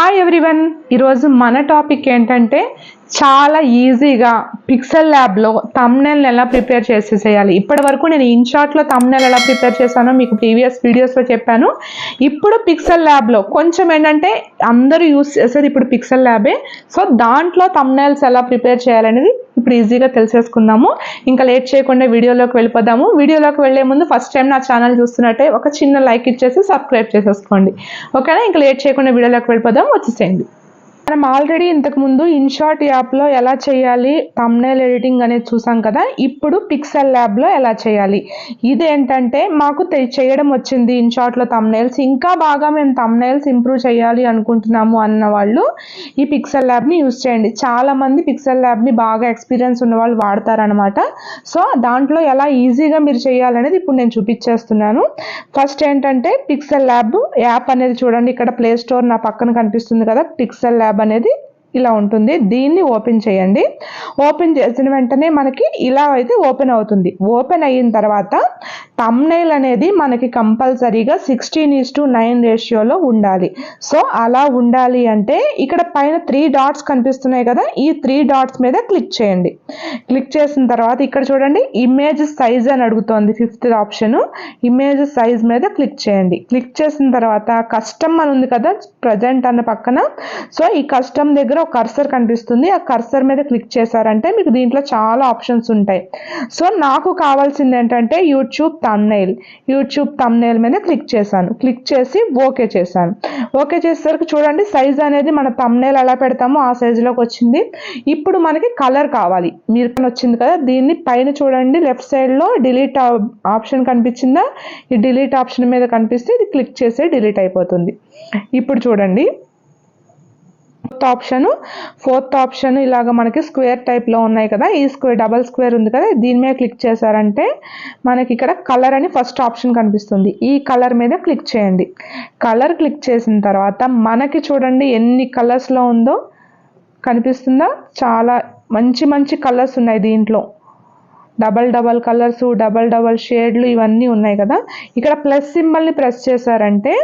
Hi everyone. ఈరోజు మన topic ఏంటంటే చాలా ఈజీగా పిక్సెల్ ల్యాబ్లో తమ్నెల్ని ఎలా ప్రిపేర్ చేసేసేయాలి. ఇప్పటి వరకు నేను ఇన్షాట్లో తమ్నెల్ ఎలా ప్రిపేర్ చేశానో మీకు ప్రీవియస్ వీడియోస్లో చెప్పాను. ఇప్పుడు పిక్సెల్ ల్యాబ్లో కొంచెం ఏంటంటే అందరూ యూస్ చేసేది ఇప్పుడు పిక్సెల్ ల్యాబే సో దాంట్లో తమ్నెల్స్ ఎలా ప్రిపేర్ చేయాలనేది ఇప్పుడు ఈజీగా తెలిసేసుకుందాము. ఇంకా లేట్ చేయకుండా వీడియోలోకి వెళ్ళిపోదాము. వీడియోలోకి వెళ్ళే ముందు ఫస్ట్ టైం నా ఛానల్ చూస్తున్నట్టే ఒక చిన్న లైక్ ఇచ్చేసి సబ్స్క్రైబ్ చేసేసుకోండి. ఓకేనా? ఇంకా లేట్ చేయకుండా వీడియోలోకి వెళ్ళిపోదాం వచ్చేసేయండి. మనం ఆల్రెడీ ఇంతకుముందు ఇన్షార్ట్ యాప్లో ఎలా చేయాలి తమ్నేల్ ఎడిటింగ్ అనేది చూసాం కదా ఇప్పుడు పిక్సెల్ ల్యాబ్లో ఎలా చేయాలి? ఇదేంటంటే మాకు తె- చేయడం వచ్చింది ఇన్షార్ట్లో తమ్నేల్స్ ఇంకా బాగా మేము తమ్నేల్స్ ఇంప్రూవ్ చేయాలి అనుకుంటున్నాము అన్న వాళ్ళు ఈ పిక్సెల్ ల్యాబ్ని యూస్ చేయండి. చాలామంది పిక్సెల్ ల్యాబ్ని బాగా ఎక్స్పీరియన్స్ ఉన్న వాళ్ళు వాడతారనమాట సో దాంట్లో ఎలా ఈజీగా మీరు చేయాలనేది ఇప్పుడు నేను చూపించేస్తున్నాను. ఫస్ట్ ఏంటంటే పిక్సెల్ ల్యాబ్ యాప్ అనేది చూడండి. ఇక్కడ ప్లే స్టోర్ నా పక్కన కనిపిస్తుంది కదా పిక్సెల్ ల్యాబ్ అనేది ఇలా ఉంటుంది. దీన్ని ఓపెన్ చేయండి. ఓపెన్ చేసిన వెంటనే మనకి ఇలా అయితే ఓపెన్ అవుతుంది. ఓపెన్ అయిన తర్వాత తమ్నైల్ అనేది మనకి కంపల్సరీగా సిక్స్టీన్ ఈస్ టు నైన్ రేషియోలో ఉండాలి. సో అలా ఉండాలి అంటే ఇక్కడ పైన త్రీ డాట్స్ కనిపిస్తున్నాయి కదా ఈ త్రీ డాట్స్ మీద క్లిక్ చేయండి. క్లిక్ చేసిన తర్వాత ఇక్కడ చూడండి ఇమేజ్ సైజ్ అని అడుగుతోంది ఫిఫ్త్ ఆప్షన్ ఇమేజ్ సైజ్ మీద క్లిక్ చేయండి. క్లిక్ చేసిన తర్వాత కస్టమ్ అని ఉంది కదా ప్రజెంట్ అన్న పక్కన. సో ఈ కస్టమ్ దగ్గర ఒక కర్సర్ కనిపిస్తుంది. ఆ కర్సర్ మీద క్లిక్ చేశారంటే మీకు దీంట్లో చాలా ఆప్షన్స్ ఉంటాయి. సో నాకు కావాల్సింది ఏంటంటే యూట్యూబ్ తమ్నైల్ యూట్యూబ్ తమ్నైల్ మీద క్లిక్ చేశాను. క్లిక్ చేసి ఓకే చేశాను. ఓకే చేసేసరికి చూడండి సైజ్ అనేది మన తమ్నైల్ ఎలా పెడతామో ఆ సైజులోకి వచ్చింది. ఇప్పుడు మనకి కలర్ కావాలి. మీరు వచ్చింది కదా దీన్ని పైన చూడండి. లెఫ్ట్ సైడ్లో డిలీట్ ఆప్షన్ కనిపించిందా? ఈ డిలీట్ ఆప్షన్ మీద కనిపిస్తే ఇది క్లిక్ చేసి డిలీట్ అయిపోతుంది. ఇప్పుడు చూడండి. ఫోర్త్ ఆప్షన్ ఫోర్త్ ఆప్షన్ ఇలాగ మనకి స్క్వేర్ టైప్లో ఉన్నాయి కదా ఈ స్క్వేర్ డబల్ స్క్వేర్ ఉంది కదా దీని మీద క్లిక్ చేశారంటే మనకి ఇక్కడ కలర్ అని ఫస్ట్ ఆప్షన్ కనిపిస్తుంది. ఈ కలర్ మీద క్లిక్ చేయండి. కలర్ క్లిక్ చేసిన తర్వాత మనకి చూడండి ఎన్ని కలర్స్లో ఉందో కనిపిస్తుందా? చాలా మంచి మంచి కలర్స్ ఉన్నాయి దీంట్లో. Double double colours double double షేడ్లు ఇవన్నీ ఉన్నాయి కదా. ఇక్కడ ప్లస్ సింబల్ని ప్రెస్ చేశారంటే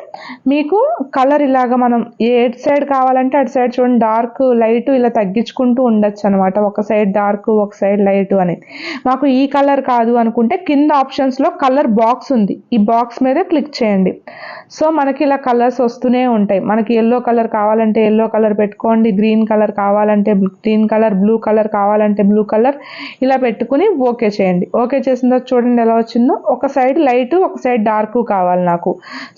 మీకు కలర్ ఇలాగ మనం ఏ సైడ్ కావాలంటే అటు సైడ్ చూడండి డార్క్ లైట్ ఇలా తగ్గించుకుంటూ ఉండొచ్చు అనమాట ఒక సైడ్ డార్క్ ఒక సైడ్ లైట్ అనేది. మాకు ఈ కలర్ కాదు అనుకుంటే కింద ఆప్షన్స్లో కలర్ బాక్స్ ఉంది. ఈ బాక్స్ మీద క్లిక్ చేయండి. సో మనకి ఇలా కలర్స్ వస్తూనే ఉంటాయి. మనకి ఎల్లో కలర్ కావాలంటే ఎల్లో కలర్ పెట్టుకోండి గ్రీన్ కలర్ కావాలంటే గ్రీన్ కలర్ బ్లూ కలర్ కావాలంటే బ్లూ కలర్ ఇలా పెట్టుకుని ఓకే చేయండి. ఓకే చేసిన తర్వాత చూడండి ఎలా వచ్చిందో. ఒక సైడ్ లైట్ ఒక సైడ్ డార్క్ కావాలి నాకు.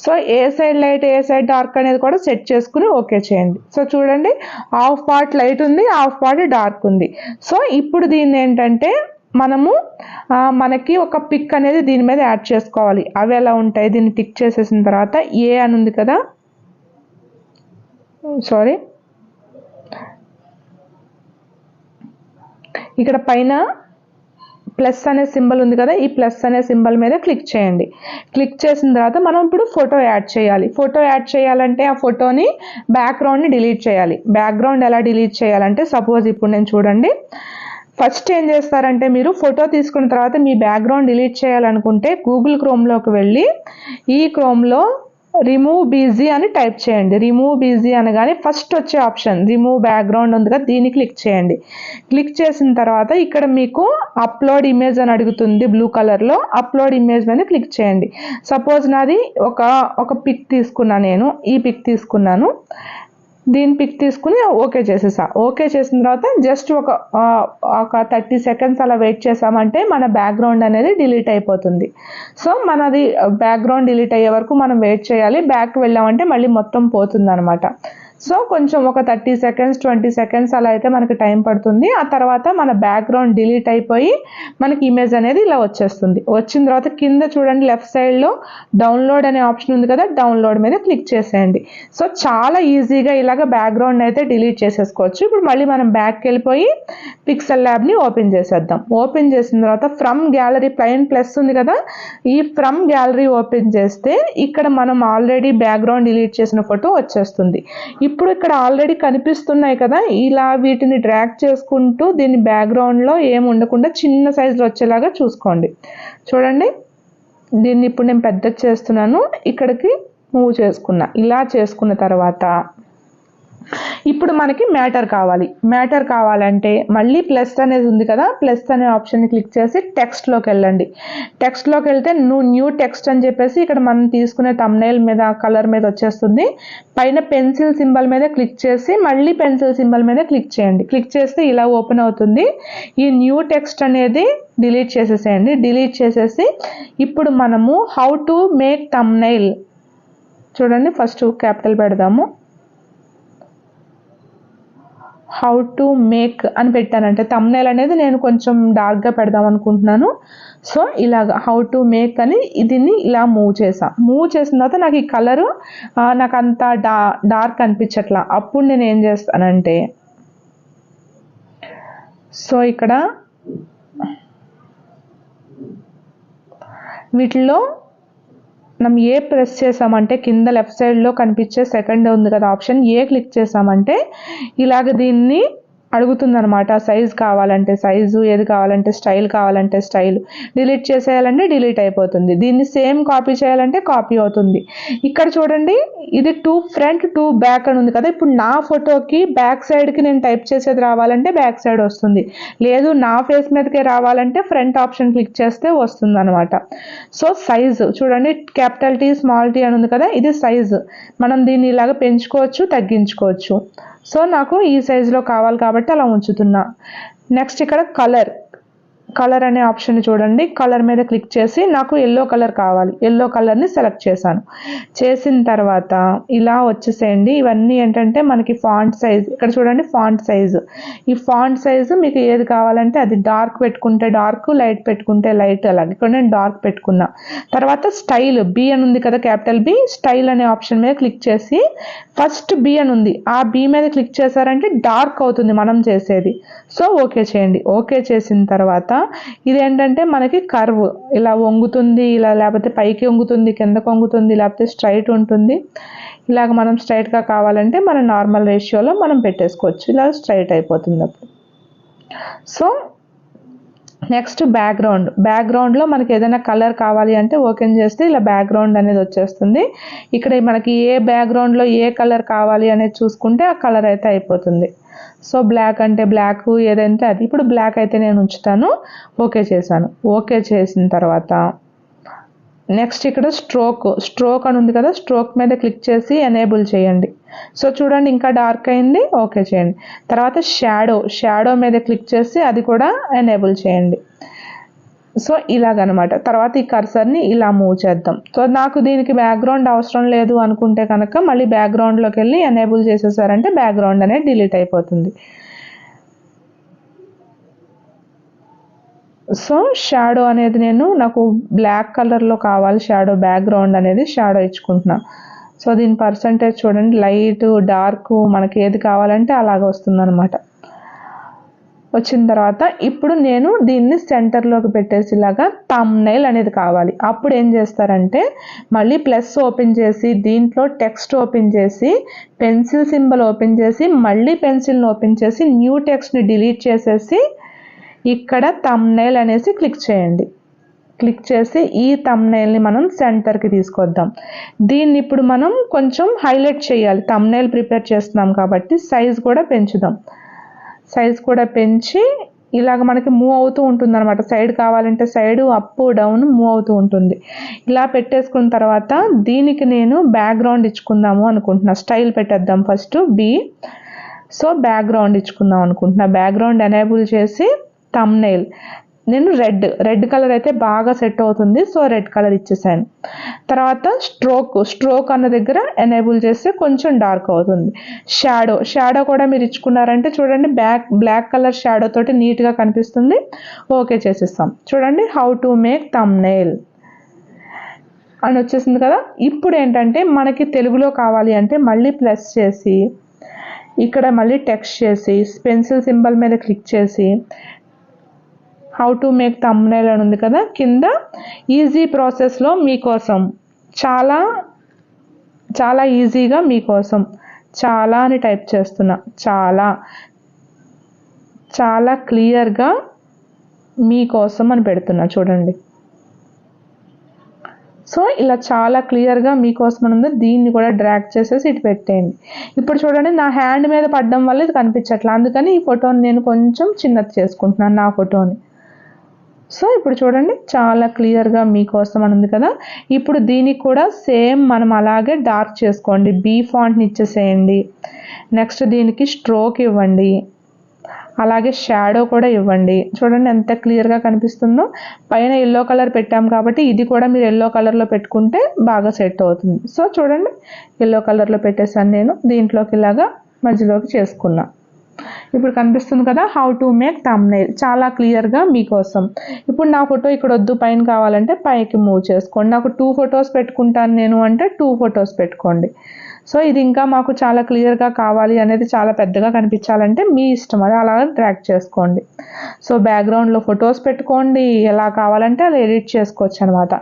సో ఏ సైడ్ లైట్ ఏ సైడ్ డార్క్ అనేది కూడా సెట్ చేసుకుని ఓకే చేయండి. సో చూడండి. హాఫ్ పార్ట్ లైట్ ఉంది హాఫ్ పార్ట్ డార్క్ ఉంది. సో ఇప్పుడు దీన్ని ఏంటంటే మనము మనకి ఒక పిక్ అనేది దీని మీద యాడ్ చేసుకోవాలి. అవి ఎలా ఉంటాయి? దీన్ని టిక్ చేసేసిన తర్వాత ఏ అని ఉంది కదా? సారీ. ఇక్కడ పైన ప్లస్ అనే సింబల్ ఉంది కదా ఈ ప్లస్ అనే సింబల్ మీద క్లిక్ చేయండి. క్లిక్ చేసిన తర్వాత మనం ఇప్పుడు ఫోటో యాడ్ చేయాలి. ఫోటో యాడ్ చేయాలంటే ఆ ఫోటోని బ్యాక్గ్రౌండ్ని డిలీట్ చేయాలి. బ్యాక్గ్రౌండ్ ఎలా డిలీట్ చేయాలంటే సపోజ్ ఇప్పుడు నేను చూడండి. ఫస్ట్ ఏం చేస్తారంటే మీరు ఫోటో తీసుకున్న తర్వాత మీ బ్యాక్గ్రౌండ్ డిలీట్ చేయాలనుకుంటే గూగుల్ క్రోమ్లోకి వెళ్ళి ఈ క్రోమ్లో రిమూవ్ బీజీ అని టైప్ చేయండి. రిమూవ్ బీజీ అనగానే ఫస్ట్ వచ్చే ఆప్షన్ రిమూవ్ బ్యాక్గ్రౌండ్ ఉంది కదా దీన్ని క్లిక్ చేయండి. క్లిక్ చేసిన తర్వాత ఇక్కడ మీకు అప్లోడ్ ఇమేజ్ అని అడుగుతుంది బ్లూ కలర్లో అప్లోడ్ ఇమేజ్ మీద క్లిక్ చేయండి. సపోజ్ నాది ఒక ఒక పిక్ తీసుకున్నా నేను ఈ పిక్ తీసుకున్నాను. దీని పిక్ తీసుకుని ఓకే చేసేసా. ఓకే చేసిన తర్వాత జస్ట్ ఒక ఒక థర్టీ సెకండ్స్ అలా వెయిట్ చేసామంటే మన బ్యాక్గ్రౌండ్ అనేది డిలీట్ అయిపోతుంది. సో మనది బ్యాక్గ్రౌండ్ డిలీట్ అయ్యే వరకు మనం వెయిట్ చేయాలి. బ్యాక్ వెళ్ళామంటే మళ్ళీ మొత్తం పోతుంది అనమాట సో కొంచెం ఒక థర్టీ సెకండ్స్ ట్వంటీ సెకండ్స్ అలా అయితే మనకి టైం పడుతుంది. ఆ తర్వాత మన బ్యాక్గ్రౌండ్ డిలీట్ అయిపోయి మనకి ఇమేజ్ అనేది ఇలా వచ్చేస్తుంది. వచ్చిన తర్వాత కింద చూడండి లెఫ్ట్ సైడ్లో డౌన్లోడ్ అనే ఆప్షన్ ఉంది కదా డౌన్లోడ్ మీద క్లిక్ చేసేయండి. సో చాలా ఈజీగా ఇలాగ బ్యాక్గ్రౌండ్ అయితే డిలీట్ చేసేసుకోవచ్చు. ఇప్పుడు మళ్ళీ మనం బ్యాక్కి వెళ్ళిపోయి పిక్సెల్ ల్యాబ్ని ఓపెన్ చేసేద్దాం. ఓపెన్ చేసిన తర్వాత ఫ్రమ్ గ్యాలరీ ప్లైన్ ప్లస్ ఉంది కదా ఈ ఫ్రమ్ గ్యాలరీ ఓపెన్ చేస్తే ఇక్కడ మనం ఆల్రెడీ బ్యాక్గ్రౌండ్ డిలీట్ చేసిన ఫోటో వచ్చేస్తుంది. ఇప్పుడు ఇక్కడ ఆల్రెడీ కనిపిస్తున్నాయి కదా ఇలా వీటిని డ్రాగ్ చేసుకుంటూ దీని బ్యాక్గ్రౌండ్లో ఏం ఉండకుండా చిన్న సైజులో వచ్చేలాగా చూసుకోండి. చూడండి దీన్ని ఇప్పుడు నేను పెద్ద చేస్తున్నాను ఇక్కడికి మూవ్ చేసుకున్నా. ఇలా చేసుకున్న తర్వాత ఇప్పుడు మనకి మ్యాటర్ కావాలి. మ్యాటర్ కావాలంటే మళ్ళీ ప్లస్ అనేది ఉంది కదా ప్లస్ అనే ఆప్షన్ని క్లిక్ చేసి టెక్స్ట్లోకి వెళ్ళండి. టెక్స్ట్లోకి వెళ్తే నువ్వు న్యూ టెక్స్ట్ అని చెప్పేసి ఇక్కడ మనం తీసుకునే తమ్నైల్ మీద కలర్ మీద వచ్చేస్తుంది. పైన పెన్సిల్ సింబల్ మీద క్లిక్ చేసి మళ్ళీ పెన్సిల్ సింబల్ మీద క్లిక్ చేయండి. క్లిక్ చేస్తే ఇలా ఓపెన్ అవుతుంది. ఈ న్యూ టెక్స్ట్ అనేది డిలీట్ చేసేసేయండి. డిలీట్ చేసేసి ఇప్పుడు మనము హౌ టు మేక్ తమ్నైల్ చూడండి ఫస్ట్ క్యాపిటల్ పెడదాము. హౌ టు మేక్ అని పెట్టానంటే తమ్నేల్ అనేది నేను కొంచెం డార్క్గా పెడదాం అనుకుంటున్నాను. సో ఇలాగ హౌ టు మేక్ అని దీన్ని ఇలా మూవ్ చేసా మూవ్ చేసిన తర్వాత నాకు ఈ కలరు నాకు అంత డా డార్క్ అనిపించట్లా. అప్పుడు నేను ఏం చేస్తానంటే సో ఇక్కడ వీటిలో మనం ఏ ప్రెస్ చేసామంటే కింద లెఫ్ట్ సైడ్లో కనిపించే సెకండ్ ఉంది కదా ఆప్షన్ ఏ క్లిక్ చేసామంటే ఇలాగ దీన్ని అడుగుతుందనమాట సైజ్ కావాలంటే సైజు ఏది కావాలంటే స్టైల్ కావాలంటే స్టైల్ డిలీట్ చేసేయాలంటే డిలీట్ అయిపోతుంది. దీన్ని సేమ్ కాపీ చేయాలంటే కాపీ అవుతుంది. ఇక్కడ చూడండి ఇది టూ ఫ్రంట్ టూ బ్యాక్ అని ఉంది కదా. ఇప్పుడు నా ఫోటోకి బ్యాక్ సైడ్కి నేను టైప్ చేసేది రావాలంటే బ్యాక్ సైడ్ వస్తుంది. లేదు నా ఫేస్ మీదకే రావాలంటే ఫ్రంట్ ఆప్షన్ క్లిక్ చేస్తే వస్తుంది అనమాట సో సైజు చూడండి క్యాపిటల్ టీ స్మాల్ టీ అని ఉంది కదా. ఇది సైజు మనం దీన్ని ఇలాగ పెంచుకోవచ్చు తగ్గించుకోవచ్చు. సో నాకు ఈ సైజులో కావాలి కాబట్టి అలా ఉంచుతున్నా. నెక్స్ట్ ఇక్కడ కలర్ కలర్ అనే ఆప్షన్ చూడండి. కలర్ మీద క్లిక్ చేసి నాకు ఎల్లో కలర్ కావాలి. ఎల్లో కలర్ని సెలెక్ట్ చేశాను. చేసిన తర్వాత ఇలా వచ్చేసేయండి. ఇవన్నీ ఏంటంటే మనకి ఫాంట్ సైజ్ ఇక్కడ చూడండి ఫాంట్ సైజు ఈ ఫాంట్ సైజు మీకు ఏది కావాలంటే అది డార్క్ పెట్టుకుంటే డార్క్ లైట్ పెట్టుకుంటే లైట్ అలాగే. ఇక్కడ నేను డార్క్ పెట్టుకున్నా. తర్వాత స్టైల్ బి అని ఉంది కదా క్యాపిటల్ బి స్టైల్ అనే ఆప్షన్ మీద క్లిక్ చేసి ఫస్ట్ బి అని ఉంది. ఆ బి మీద క్లిక్ చేశారంటే డార్క్ అవుతుంది మనం చేసేది. సో ఓకే చేయండి. ఓకే చేసిన తర్వాత ఇది ఏంటంటే మనకి కర్వ్. ఇలా వంగుతుంది ఇలా లేకపోతే పైకి వంగుతుంది కిందకు వంగుతుంది లేకపోతే స్ట్రైట్ ఉంటుంది. ఇలాగ మనం స్ట్రైట్గా కావాలంటే మన నార్మల్ రేషియోలో మనం పెట్టేసుకోవచ్చు. ఇలా స్ట్రైట్ అయిపోతుంది అప్పుడు. So next background. బ్యాక్గ్రౌండ్లో మనకి ఏదైనా కలర్ కావాలి అంటే ఓపెన్ చేస్తే ఇలా బ్యాక్గ్రౌండ్ అనేది వచ్చేస్తుంది. ఇక్కడ మనకి ఏ బ్యాక్గ్రౌండ్లో ఏ కలర్ కావాలి అనేది చూసుకుంటే ఆ కలర్ అయితే అయిపోతుంది. సో బ్లాక్ అంటే బ్లాక్ ఏదంటే అది. ఇప్పుడు బ్లాక్ అయితే నేను ఉంచుతాను. ఓకే చేశాను. ఓకే చేసిన తర్వాత నెక్స్ట్ ఇక్కడ స్ట్రోక్ స్ట్రోక్ అని ఉంది కదా స్ట్రోక్ మీద క్లిక్ చేసి ఎనేబుల్ చేయండి. సో చూడండి ఇంకా డార్క్ అయింది ఓకే చేయండి. తర్వాత షాడో షాడో మీద క్లిక్ చేసి అది కూడా ఎనేబుల్ చేయండి. సో ఇలాగనమాట. తర్వాత ఈ కర్సర్ని ఇలా మూవ్ చేద్దాం. సో నాకు దీనికి బ్యాక్గ్రౌండ్ అవసరం లేదు అనుకుంటే కనుక మళ్ళీ బ్యాక్గ్రౌండ్లోకి వెళ్ళి ఎనేబుల్ చేసేసారంటే బ్యాక్గ్రౌండ్ అనేది డిలీట్ అయిపోతుంది. సో షాడో అనేది నేను నాకు బ్లాక్ కలర్లో కావాలి షాడో బ్యాక్గ్రౌండ్ అనేది షాడో ఇచ్చుకుంటున్నా. సో దీని పర్సంటేజ్ చూడండి లైట్ డార్క్ మనకి ఏది కావాలంటే అలాగ వస్తుందన్నమాట. వచ్చిన తర్వాత ఇప్పుడు నేను దీన్ని సెంటర్లోకి పెట్టేసేలాగా తమ్నైల్ అనేది కావాలి. అప్పుడు ఏం చేస్తారంటే మళ్ళీ ప్లస్ ఓపెన్ చేసి దీంట్లో టెక్స్ట్ ఓపెన్ చేసి పెన్సిల్ సింబల్ ఓపెన్ చేసి మళ్ళీ పెన్సిల్ని ఓపెన్ చేసి న్యూ టెక్స్ట్ని డిలీట్ చేసేసి ఇక్కడ తమ్నైల్ అనేసి క్లిక్ చేయండి. క్లిక్ చేసి ఈ తమ్నైల్ని మనం సెంటర్కి తీసుకొద్దాం. దీన్ని ఇప్పుడు మనం కొంచెం హైలైట్ చేయాలి. తమ్నైల్ ప్రిపేర్ చేస్తున్నాం కాబట్టి సైజ్ కూడా పెంచుదాం. సైజ్ కూడా పెంచి ఇలాగ మనకి మూవ్ అవుతూ ఉంటుంది అనమాట సైడ్ కావాలంటే సైడ్ అప్ డౌన్ మూవ్ అవుతూ ఉంటుంది. ఇలా పెట్టేసుకున్న తర్వాత దీనికి నేను బ్యాక్గ్రౌండ్ ఇచ్చుకుందాము అనుకుంటున్నా. స్టైల్ పెట్టేద్దాం ఫస్ట్ బి సో బ్యాక్గ్రౌండ్ ఇచ్చుకుందాం అనుకుంటున్నా. బ్యాక్గ్రౌండ్ ఎనేబుల్ చేసి తమ్నైల్ నేను రెడ్ రెడ్ కలర్ అయితే బాగా సెట్ అవుతుంది సో రెడ్ కలర్ ఇచ్చేసాను. తర్వాత స్ట్రోక్ స్ట్రోక్ అన్న దగ్గర ఎనేబుల్ చేస్తే కొంచెం డార్క్ అవుతుంది. షాడో షాడో కూడా మీరు ఇచ్చుకున్నారంటే చూడండి బ్యాక్ బ్లాక్ కలర్ షాడో తోటి నీట్గా కనిపిస్తుంది. ఓకే చేసేస్తాం. చూడండి హౌ టు మేక్ తమ్నైల్ అని వచ్చేసింది కదా. ఇప్పుడు ఏంటంటే మనకి తెలుగులో కావాలి అంటే మళ్ళీ ప్లస్ చేసి ఇక్కడ మళ్ళీ టెక్స్ట్ చేసి పెన్సిల్ సింబల్ మీద క్లిక్ చేసి హౌ టు మేక్ తమ్నైల్ అని ఉంది కదా కింద ఈజీ ప్రాసెస్లో మీకోసం చాలా చాలా ఈజీగా మీకోసం చాలా అని టైప్ చేస్తున్నా చాలా చాలా క్లియర్గా మీకోసం అని పెడుతున్నా చూడండి. సో ఇలా చాలా క్లియర్గా మీకోసం అని ఉంది దీన్ని కూడా డ్రాగ్ చేసేసి ఇటు పెట్టేయండి. ఇప్పుడు చూడండి నా హ్యాండ్ మీద పడడం వల్ల ఇది కనిపించట్లేదు అందుకని ఈ ఫోటోని నేను కొంచెం చిన్నది చేసుకుంటున్నాను నా ఫోటోని సో ఇప్పుడు చూడండి చాలా క్లియర్గా మీకోసం అని ఉంది కదా. ఇప్పుడు దీనికి కూడా సేమ్ మనం అలాగే డార్క్ చేసుకోండి బీ ఫాంట్ని ఇచ్చేసేయండి. నెక్స్ట్ దీనికి స్ట్రోక్ ఇవ్వండి. అలాగే షాడో కూడా ఇవ్వండి. చూడండి ఎంత క్లియర్గా కనిపిస్తుందో. పైన ఎల్లో కలర్ పెట్టాం కాబట్టి ఇది కూడా మీరు ఎల్లో కలర్లో పెట్టుకుంటే బాగా సెట్ అవుతుంది. సో చూడండి ఎల్లో కలర్లో పెట్టేసాను నేను. దీంట్లోకి ఇలాగా మధ్యలోకి చేసుకున్నాను ఇప్పుడు కనిపిస్తుంది కదా హౌ టు మేక్ తమ్నైల్ చాలా క్లియర్గా మీకోసం. ఇప్పుడు నా ఫోటో ఇక్కడ వద్దు పైన కావాలంటే పైకి మూవ్ చేసుకోండి. నాకు టూ ఫొటోస్ పెట్టుకుంటాను నేను అంటే టూ ఫొటోస్ పెట్టుకోండి. సో ఇది ఇంకా మాకు చాలా క్లియర్గా కావాలి అనేది చాలా పెద్దగా కనిపించాలంటే మీ ఇష్టం. అది అలా ట్రాక్ చేసుకోండి. సో బ్యాక్గ్రౌండ్లో ఫొటోస్ పెట్టుకోండి. ఎలా కావాలంటే అలా ఎడిట్ చేసుకోవచ్చు అనమాట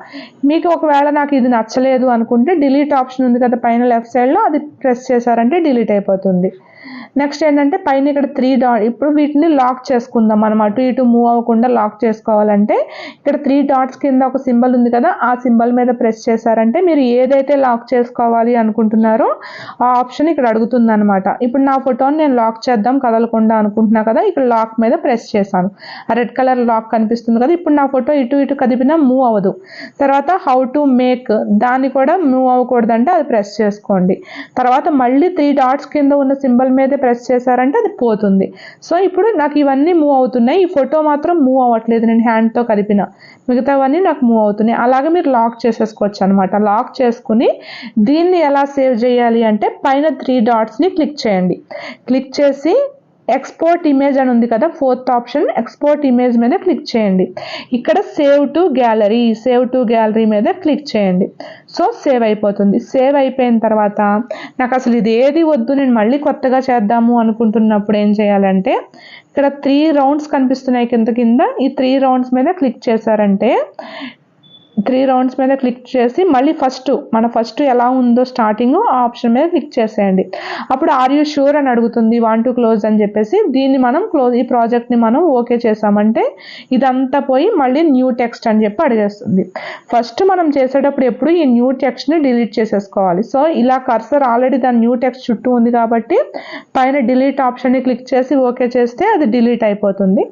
మీకు ఒకవేళ నాకు ఇది నచ్చలేదు అనుకుంటే డిలీట్ ఆప్షన్ ఉంది కదా పైన లెఫ్ట్ సైడ్లో అది ప్రెస్ చేశారంటే డిలీట్ అయిపోతుంది. నెక్స్ట్ ఏంటంటే పైన ఇక్కడ త్రీ డాట్ ఇప్పుడు వీటిని లాక్ చేసుకుందాం మనం అటు ఇటు మూవ్ అవ్వకుండా లాక్ చేసుకోవాలంటే ఇక్కడ త్రీ డాట్స్ కింద ఒక సింబల్ ఉంది కదా ఆ సింబల్ మీద ప్రెస్ చేశారంటే మీరు ఏదైతే లాక్ చేసుకోవాలి అనుకుంటున్నారో ఆ ఆప్షన్ ఇక్కడ అడుగుతుంది అనమాట ఇప్పుడు నా ఫోటోని నేను లాక్ చేద్దాం కదలకుండా అనుకుంటున్నా కదా ఇక్కడ లాక్ మీద ప్రెస్ చేశాను. ఆ రెడ్ కలర్ లాక్ కనిపిస్తుంది కదా ఇప్పుడు నా ఫోటో ఇటు ఇటు కదిపినా మూవ్ అవ్వదు. తర్వాత హౌ టు మేక్ దాన్ని కూడా మూవ్ అవ్వకూడదంటే అది ప్రెస్ చేసుకోండి. తర్వాత మళ్ళీ త్రీ డాట్స్ కింద ఉన్న సింబల్ మీద ప్రెస్ చేశారంటే అది పోతుంది. సో ఇప్పుడు నాకు ఇవన్నీ మూవ్ అవుతున్నాయి. ఈ ఫోటో మాత్రం మూవ్ అవ్వట్లేదు. నేను హ్యాండ్తో కలిపిన. మిగతావన్నీ నాకు మూవ్ అవుతున్నాయి. అలాగే మీరు లాక్ చేసేసుకోవచ్చు అనమాట లాక్ చేసుకుని దీన్ని ఎలా సేవ్ చేయాలి అంటే పైన త్రీ డాట్స్ని క్లిక్ చేయండి. క్లిక్ చేసి ఎక్స్పోర్ట్ ఇమేజ్ అని ఉంది కదా ఫోర్త్ ఆప్షన్ ఎక్స్పోర్ట్ ఇమేజ్ మీద క్లిక్ చేయండి. ఇక్కడ save to gallery save to gallery మీద క్లిక్ చేయండి. సో సేవ్ అయిపోతుంది. సేవ్ అయిపోయిన తర్వాత నాకు అసలు ఇది ఏది వద్దు నేను మళ్ళీ కొత్తగా చేద్దాము అనుకుంటున్నప్పుడు ఏం చేయాలంటే ఇక్కడ త్రీ రౌండ్స్ కనిపిస్తున్నాయి కింద కింద ఈ త్రీ రౌండ్స్ మీద క్లిక్ చేశారంటే త్రీ రౌండ్స్ మీద క్లిక్ చేసి మళ్ళీ ఫస్ట్ మన ఫస్ట్ ఎలా ఉందో స్టార్టింగ్ ఆ ఆప్షన్ మీద క్లిక్ చేసేయండి. అప్పుడు ఆర్ యూ షూర్ అని అడుగుతుంది వాన్ టు క్లోజ్ అని చెప్పేసి దీన్ని మనం క్లోజ్ ఈ ప్రాజెక్ట్ని మనం ఓకే చేసామంటే ఇదంతా పోయి మళ్ళీ న్యూ టెక్స్ట్ అని చెప్పి అడిగేస్తుంది. ఫస్ట్ మనం చేసేటప్పుడు ఎప్పుడు ఈ న్యూ టెక్స్ట్ని డిలీట్ చేసేసుకోవాలి. సో ఇలా కర్సర్ ఆల్రెడీ దాని న్యూ టెక్స్ట్ చుట్టూ ఉంది కాబట్టి పైన డిలీట్ ఆప్షన్ని క్లిక్ చేసి ఓకే చేస్తే అది డిలీట్ అయిపోతుంది.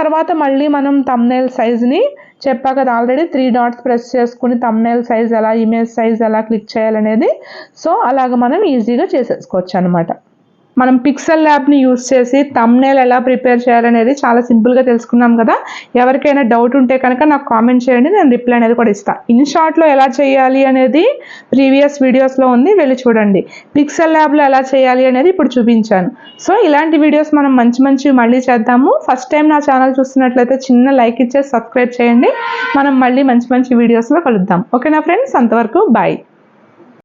తర్వాత మళ్ళీ మనం తమ్నైల్ సైజ్ని చెప్పా కదా ఆల్రెడీ త్రీ డాట్స్ ప్రెస్ చేసుకుని తమ్నైల్ సైజ్ ఎలా ఇమేజ్ సైజ్ ఎలా క్లిక్ చేయాలనేది. సో అలాగ మనం ఈజీగా చేసేసుకోవచ్చు అనమాట మనం పిక్సెల్ ల్యాబ్ని యూస్ చేసి తమ్నేల్ ఎలా ప్రిపేర్ చేయాలనేది చాలా సింపుల్గా తెలుసుకున్నాం కదా. ఎవరికైనా డౌట్ ఉంటే కనుక నాకు కామెంట్ చేయండి నేను రిప్లై అనేది కూడా ఇస్తాను ఇన్ షార్ట్లో ఎలా చేయాలి అనేది ప్రీవియస్ వీడియోస్లో ఉంది వెళ్ళి చూడండి. పిక్సెల్ ల్యాబ్లో ఎలా చేయాలి అనేది ఇప్పుడు చూపించాను. సో ఇలాంటి వీడియోస్ మనం మంచి మంచి మళ్ళీ చేద్దాము. ఫస్ట్ టైం నా ఛానల్ చూస్తున్నట్లయితే చిన్న లైక్ ఇచ్చేసి సబ్స్క్రైబ్ చేయండి. మనం మళ్ళీ మంచి మంచి వీడియోస్లో కలుద్దాం. ఓకేనా ఫ్రెండ్స్ అంతవరకు బాయ్